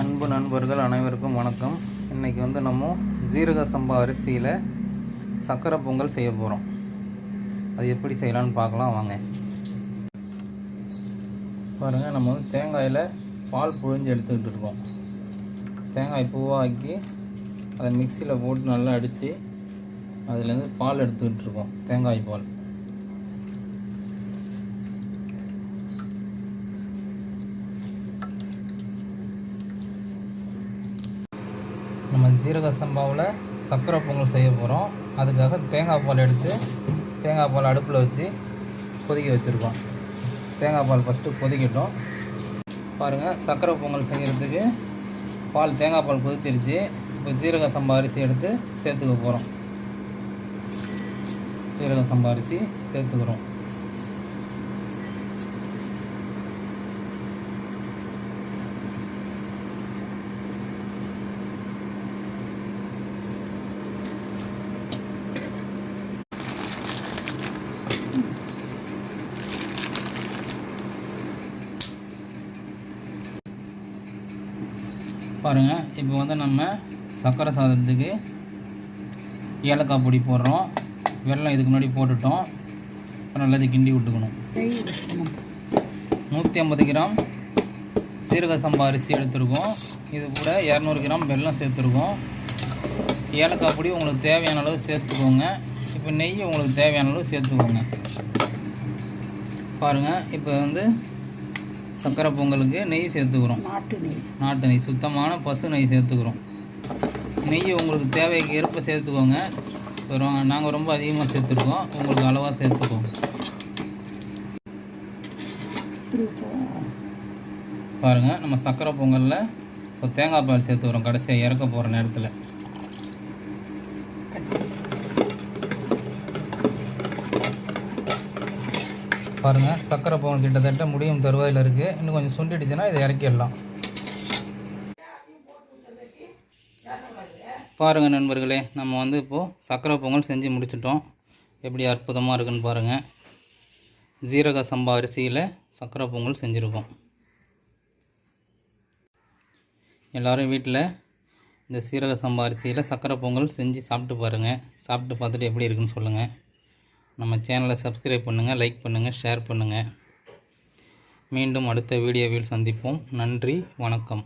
அன்பு நண்பர்கள் அனைவருக்கும் வணக்கம். இன்றைக்கி வந்து நம்ம ஜீரக சம்பா அரிசியில் சக்கரை பொங்கல் செய்ய போகிறோம் அது எப்படி செய்யலாம்னு பார்க்கலாம் வாங்க. பாருங்கள் நம்ம வந்து தேங்காயில் பால் புழிஞ்சு எடுத்துக்கிட்டு இருக்கோம். தேங்காய் பூவாக்கி அதை மிக்சியில் போட்டு நல்லா அடித்து அதுலேருந்து பால் எடுத்துக்கிட்டு இருக்கோம் தேங்காய் பால். நம்ம ஜீரக சம்பாவில் சக்கரை பொங்கல் செய்ய போகிறோம் அதுக்காக தேங்காய் பால் எடுத்து தேங்காய் பால் அடுப்பில் வச்சு கொதிக்க வச்சுருக்கோம். தேங்காய் பால் ஃபஸ்ட்டு கொதிக்கட்டும். பாருங்கள் சக்கரை பொங்கல் செய்கிறதுக்கு பால் தேங்காய் பால் கொதிச்சிருச்சு. இப்போ ஜீரக சம்பா அரிசி எடுத்து சேர்த்துக்க போகிறோம் ஜீரக சம்பா அரிசி சேர்த்துக்கிறோம். பாருங்கள் இப்போ வந்து நம்ம சர்க்கரை சாதத்துக்கு ஏலக்காய் பொடி போடுறோம். வெல்லம் இதுக்கு முன்னாடி போட்டுட்டோம். அப்புறம் கிண்டி விட்டுக்கணும். நூற்றி ஐம்பது கிராம் சீரக சம்பா அரிசி எடுத்துருக்கோம். இது கூட இரநூறு கிராம் வெல்லம் சேர்த்துருக்கோம். ஏலக்காய் பொடி உங்களுக்கு தேவையான அளவு சேர்த்துக்கோங்க. இப்போ நெய் உங்களுக்கு தேவையான அளவு சேர்த்துக்கோங்க. பாருங்கள் இப்போ வந்து சக்கரை பொங்கலுக்கு நெய் சேர்த்துக்கிறோம். நாட்டு நெய். நாட்டு நெய் சுத்தமான பசு நெய் சேர்த்துக்கிறோம். நெய் உங்களுக்கு தேவைக்கு ஏற்ப சேர்த்துக்கோங்க. வெறும் நாங்கள் ரொம்ப அதிகமாக சேர்த்துருக்கோம். உங்களுக்கு அளவாக சேர்த்துக்கோங்க பாருங்கள் நம்ம சக்கரை பொங்கலில் இப்போ தேங்காய் பால் சேர்த்துக்கிறோம் கடைசியாக இறக்க போகிற நேரத்தில். பாருங்கள் சக்கரை பொங்கல் கிட்டத்தட்ட முடியும் தருவாயில் இருக்குது இன்னும் கொஞ்சம் சுண்டிடுச்சுன்னா இதை இறக்கிடலாம். பாருங்கள் நண்பர்களே நம்ம வந்து இப்போது சக்கரை பொங்கல் செஞ்சு முடிச்சிட்டோம். எப்படி அற்புதமாக இருக்குன்னு பாருங்கள் ஜீரக சம்பா அரிசியில் சக்கரை பொங்கல் செஞ்சுருக்கோம். எல்லோரும் வீட்டில் இந்த சீரக சம்பா அரிசியில் சக்கரை பொங்கல் செஞ்சு சாப்பிட்டு பாருங்கள் சாப்பிட்டு பார்த்துட்டு எப்படி இருக்குன்னு சொல்லுங்கள் நம்ம சேனலை சப்ஸ்கிரைப் பண்ணுங்கள் லைக் பண்ணுங்கள் ஷேர் பண்ணுங்கள் மீண்டும் அடுத்த வீடியோவில் சந்திப்போம். நன்றி வணக்கம்.